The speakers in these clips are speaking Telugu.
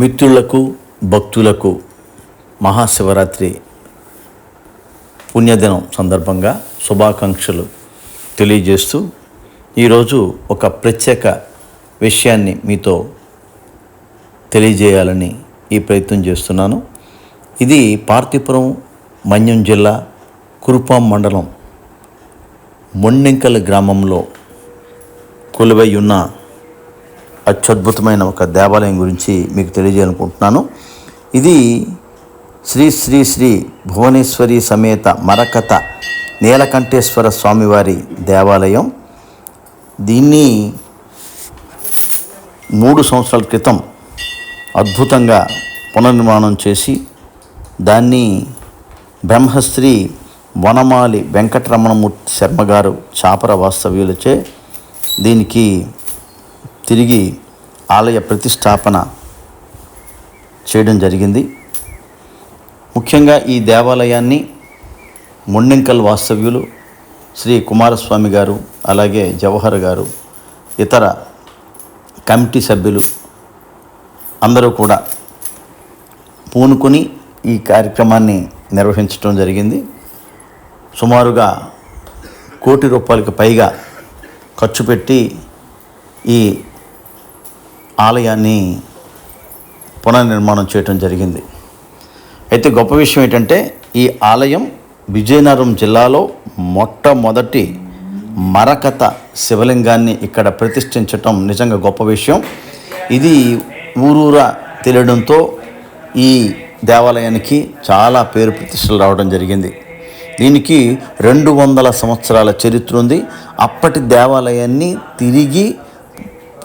మిత్రులకు భక్తులకు మహాశివరాత్రి పుణ్యదినం సందర్భంగా శుభాకాంక్షలు తెలియజేస్తూ ఈరోజు ఒక ప్రత్యేక విషయాన్ని మీతో తెలియజేయాలని ఈ ప్రయత్నం చేస్తున్నాను. ఇది పార్తీపురం మన్యం జిల్లా కురుపాం మండలం మొండెంకల్ గ్రామంలో కొలువై ఉన్న అత్యద్భుతమైన ఒక దేవాలయం గురించి మీకు తెలియజేయాలనుకుంటున్నాను. ఇది శ్రీ శ్రీ శ్రీ భువనేశ్వరి సమేత మరకత నీలకంఠేశ్వర స్వామివారి దేవాలయం. దీన్ని మూడు సంవత్సరాల క్రితం అద్భుతంగా పునర్నిర్మాణం చేసి దాన్ని బ్రహ్మశ్రీ వనమాలి వెంకటరమణమూర్తి శర్మ గారు చాపర వాస్తవ్యులచే దీనికి తిరిగి ఆలయ ప్రతిష్టాపన చేయడం జరిగింది. ముఖ్యంగా ఈ దేవాలయాన్ని మొండెంకల్ వాస్తవ్యులు శ్రీ కుమారస్వామి గారు అలాగే జవహర్ గారు ఇతర కమిటీ సభ్యులు అందరూ కూడా పూనుకొని ఈ కార్యక్రమాన్ని నిర్వహించడం జరిగింది. సుమారుగా కోటి రూపాయలకు పైగా ఖర్చు పెట్టి ఈ ఆలయాన్ని పునర్నిర్మాణం చేయటం జరిగింది. అయితే గొప్ప విషయం ఏంటంటే ఈ ఆలయం విజయనగరం జిల్లాలో మొట్టమొదటి మరకత శివలింగాన్ని ఇక్కడ ప్రతిష్ఠించటం నిజంగా గొప్ప విషయం. ఇది ఊరూరా తెలియడంతో ఈ దేవాలయానికి చాలా పేరు ప్రతిష్టలు రావడం జరిగింది. దీనికి రెండు వందల సంవత్సరాల చరిత్ర ఉంది. అప్పటి దేవాలయాన్ని తిరిగి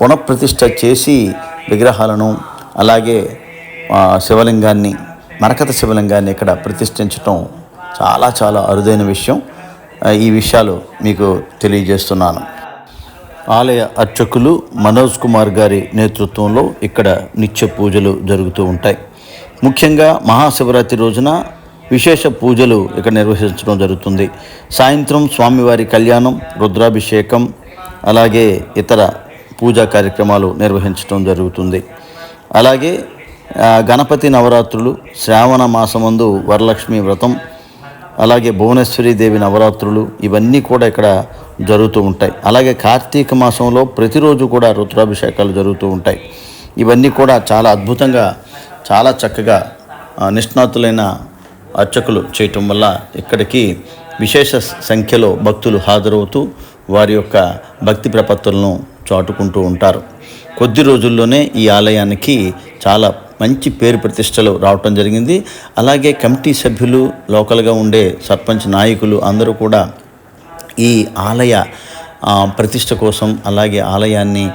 పునఃప్రతిష్ఠ చేసి విగ్రహాలను అలాగే శివలింగాన్ని మరకత శివలింగాన్ని ఇక్కడ ప్రతిష్ఠించటం చాలా చాలా అరుదైన విషయం. ఈ విషయాలు మీకు తెలియజేస్తున్నాను. ఆలయ అర్చకులు మనోజ్ కుమార్ గారి నేతృత్వంలో ఇక్కడ నిత్య పూజలు జరుగుతూ ఉంటాయి. ముఖ్యంగా మహాశివరాత్రి రోజున విశేష పూజలు ఇక్కడ నిర్వహించడం జరుగుతుంది. సాయంత్రం స్వామివారి కళ్యాణం రుద్రాభిషేకం అలాగే ఇతర పూజా కార్యక్రమాలు నిర్వహించడం జరుగుతుంది. అలాగే గణపతి నవరాత్రులు శ్రావణ మాసమందు వరలక్ష్మి వ్రతం అలాగే భువనేశ్వరి దేవి నవరాత్రులు ఇవన్నీ కూడా ఇక్కడ జరుగుతూ ఉంటాయి. అలాగే కార్తీక మాసంలో ప్రతిరోజు కూడా రుద్రాభిషేకాలు జరుగుతూ ఉంటాయి. ఇవన్నీ కూడా చాలా అద్భుతంగా చాలా చక్కగా నిష్ణాతులైన అర్చకులు చేయటం వల్ల ఇక్కడికి విశేష సంఖ్యలో భక్తులు హాజరవుతూ వారి యొక్క భక్తి ప్రపత్తులను చాటుకుంటూ ఉంటారు. కొద్ది రోజుల్లోనే ఈ ఆలయానికి చాలా మంచి పేరు ప్రతిష్టలు రావటం జరిగింది. అలాగే కమిటీ సభ్యులు లోకల్గా ఉండే సర్పంచ్ నాయకులు అందరూ కూడా ఈ ఆలయ ప్రతిష్ట కోసం అలాగే ఆలయాన్ని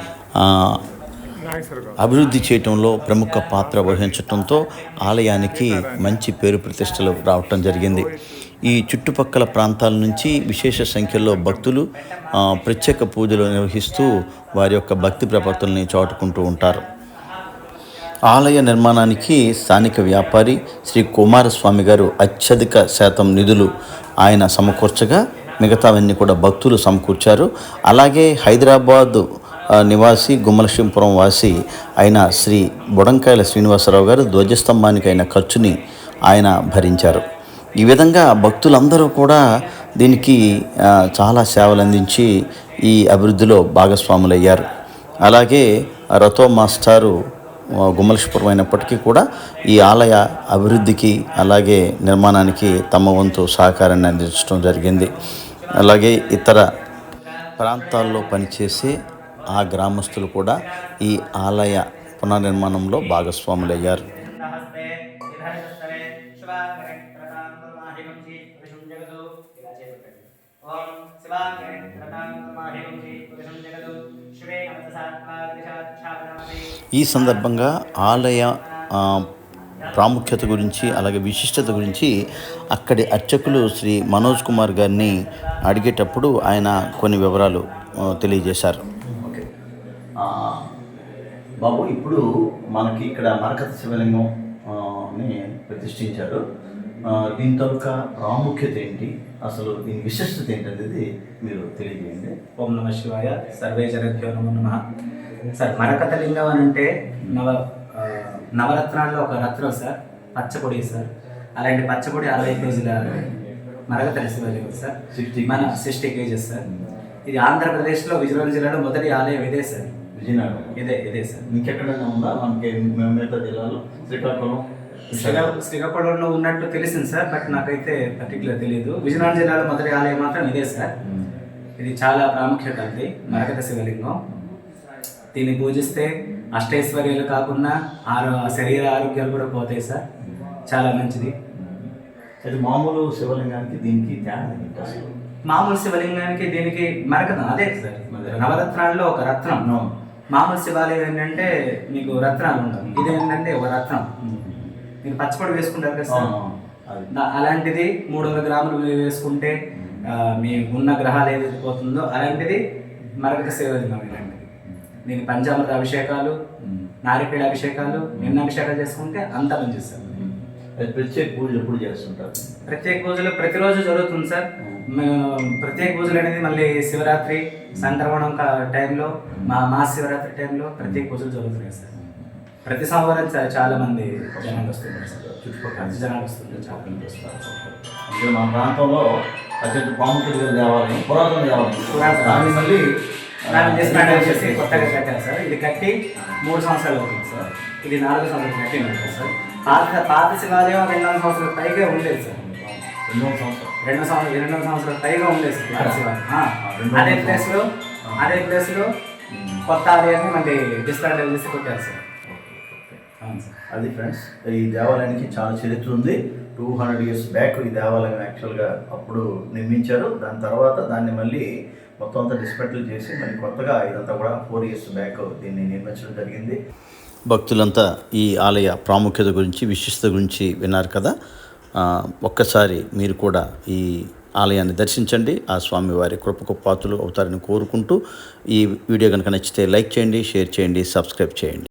అభివృద్ధి చేయటంలో ప్రముఖ పాత్ర వహించటంతో ఆలయానికి మంచి పేరు ప్రతిష్టలు రావటం జరిగింది. ఈ చుట్టుపక్కల ప్రాంతాల నుంచి విశేష సంఖ్యలో భక్తులు ప్రత్యేక పూజలు నిర్వహిస్తూ వారి యొక్క భక్తి ప్రపత్తుల్ని చాటుకుంటూ ఉంటారు. ఆలయ నిర్మాణానికి స్థానిక వ్యాపారి శ్రీ కుమారస్వామి గారు అత్యధిక శాతం నిధులు ఆయన సమకూర్చగా మిగతావన్నీ కూడా భక్తులు సమకూర్చారు. అలాగే హైదరాబాద్ నివాసి గుమ్మలక్ష్మీపురం వాసి అయిన శ్రీ బుడంకాయల శ్రీనివాసరావు గారు ధ్వజస్తంభానికి అయిన ఖర్చుని ఆయన భరించారు. ఈ విధంగా భక్తులందరూ కూడా దీనికి చాలా సేవలు అందించి ఈ అభివృద్ధిలో భాగస్వాములయ్యారు. అలాగే రతో మాస్టారు ఆ, అయినప్పటికీ కూడా ఈ ఆలయ అభివృద్ధికి అలాగే నిర్మాణానికి తమ వంతు సహకారాన్ని అందించడం జరిగింది. అలాగే ఇతర ప్రాంతాల్లో పనిచేసే ఆ గ్రామస్తులు కూడా ఈ ఆలయ పునర్నిర్మాణంలో భాగస్వాములయ్యారు. జగదు ఇలా చేపట్టండి ఓం జగదు శివే ఈ సందర్భంగా ఆలయ ప్రాముఖ్యత గురించి అలాగే విశిష్టత గురించి అక్కడి అర్చకులు శ్రీ మనోజ్ కుమార్ గారిని అడిగేటప్పుడు ఆయన కొన్ని వివరాలు తెలియజేశారు. బాబు ఇప్పుడు మనకి ఇక్కడ మరకత శివలింగం ఆ, ని ప్రతిష్ఠించారు. ఆ, దీని తాలూకా ప్రాముఖ్యత ఏంటి? అసలు దీని విశిష్టత ఏంటనేది మీరు తెలియజేయండి. ఓం నమ శివాయ. సర్వే జగద్భ్యో నమో నమ. సార్ మరకత లింగం అని అంటే నవ నవరత్నాల్లో ఒక రత్నం సార్ పచ్చపొడి సార్. అలాంటి పచ్చపొడి అరవై కేజీల మరగతరి శివలింగం సార్. 60 మన సిక్స్టీ కేజీస్ సార్. ఇది ఆంధ్రప్రదేశ్లో విజయనగరం జిల్లాలో మొదటి ఆలయం ఇదే సార్. విజయనగరం. ఇదే ఇదే సార్. ఇంకెక్కడైనా ఉందా? మనకి మిగతా జిల్లాలో శ్రీకాకుళం శ్రీకా- శ్రీకాకుళంలో ఉన్నట్టు తెలిసింది సార్ బట్ నాకైతే పర్టికులర్ తెలియదు విజయనగరం జిల్లాలో మొదటి ఆలయం మాత్రం ఇదే సార్. ఇది చాలా ప్రాముఖ్యత ఉంది మరకత శివలింగం. దీన్ని పూజిస్తే అష్టైశ్వర్యాలు కాకుండా ఆరో శరీర ఆరోగ్యాలు కూడా పోతాయి సార్. చాలా మంచిది. అది మామూలు శివలింగానికి దీనికి తేడా మామూలు శివలింగానికి దీనికి మరకతం అదే సార్. నవరత్నాల్లో ఒక రత్నం. మామూలు శివాలయం ఏంటంటే మీకు రత్నాలు ఇది ఏంటంటే ఒక రత్నం. మీరు పచ్చపొడి వేసుకుంటారు కదా సార్? అలాంటిది మూడు వందల గ్రాములు వేసుకుంటే మీ ఉన్న గ్రహాలు ఏదైతే పోతుందో అలాంటిది మరొక శివలింగం ఇలాంటిది. దీని పంచామృత అభిషేకాలు నారికేళ అభిషేకాలు నిన్న అభిషేకాలు చేసుకుంటే అంత సార్. అది ప్రత్యేక పూజ ఎప్పుడు చేస్తుంటారు? ప్రత్యేక పూజలు ప్రతిరోజు జరుగుతుంది సార్. మేము. ప్రత్యేక పూజలు అనేది మళ్ళీ శివరాత్రి సంక్రమణం టైంలో మా మా శివరాత్రి టైంలో ప్రత్యేక పూజలు జరుగుతున్నాయి సార్. ప్రతి సంవత్సరం చాలా మంది జనాలు వస్తున్నారు సార్. చుట్టుపక్కల జనాలు వస్తుంటారు చాలా అంటే మా ప్రాంతంలో అత్యంత ప్రాముఖ్యత దేవాలయం పురాతన దేవాలయం పురాతన. దాన్ని మళ్ళీ దాన్ని డిస్మాండిల్ చేసి కొత్తగా కట్టారు సార్. ఇది కట్టి మూడు సంవత్సరాలు అవుతుంది సార్. ఇది నాలుగు సంవత్సరాలు కట్టి ఉంటుంది సార్. పాత పాత శివాలయం రెండు వందల సంవత్సరాల పైగా ఉండేది సార్. రెండవ సంవత్సరం రెండు సంవత్సరాలు రెండు వందల సంవత్సరాల పైగా ఉండేది సార్ శివాలయం. రెండు అదే వందల ప్లేస్లో అదే ప్లేస్లో కొత్త ఆలయాన్ని మళ్ళీ డిస్మాండిల్ చేసి కొట్టారు సార్. అది ఫ్రెండ్స్ ఈ దేవాలయానికి చాలా చరిత్ర ఉంది. టూ హండ్రెడ్ ఇయర్స్ బ్యాక్ ఈ దేవాలయం యాక్చువల్గా అప్పుడు నిర్మించారు. దాని తర్వాత దాన్ని మళ్ళీ మొత్తం అంతా డిస్పెంటల్ చేసి మళ్ళీ కొత్తగా ఇదంతా కూడా ఫోర్ ఇయర్స్ బ్యాక్ దీన్ని నిర్మించడం జరిగింది. భక్తులంతా ఈ ఆలయ ప్రాముఖ్యత గురించి విశిష్టత గురించి విన్నారు కదా? ఆ, ఒక్కసారి మీరు కూడా ఈ ఆలయాన్ని దర్శించండి. ఆ స్వామివారి కృపకు పాత్రలు అవుతారని కోరుకుంటూ ఈ వీడియో కనుక నచ్చితే లైక్ చేయండి షేర్ చేయండి సబ్స్క్రైబ్ చేయండి.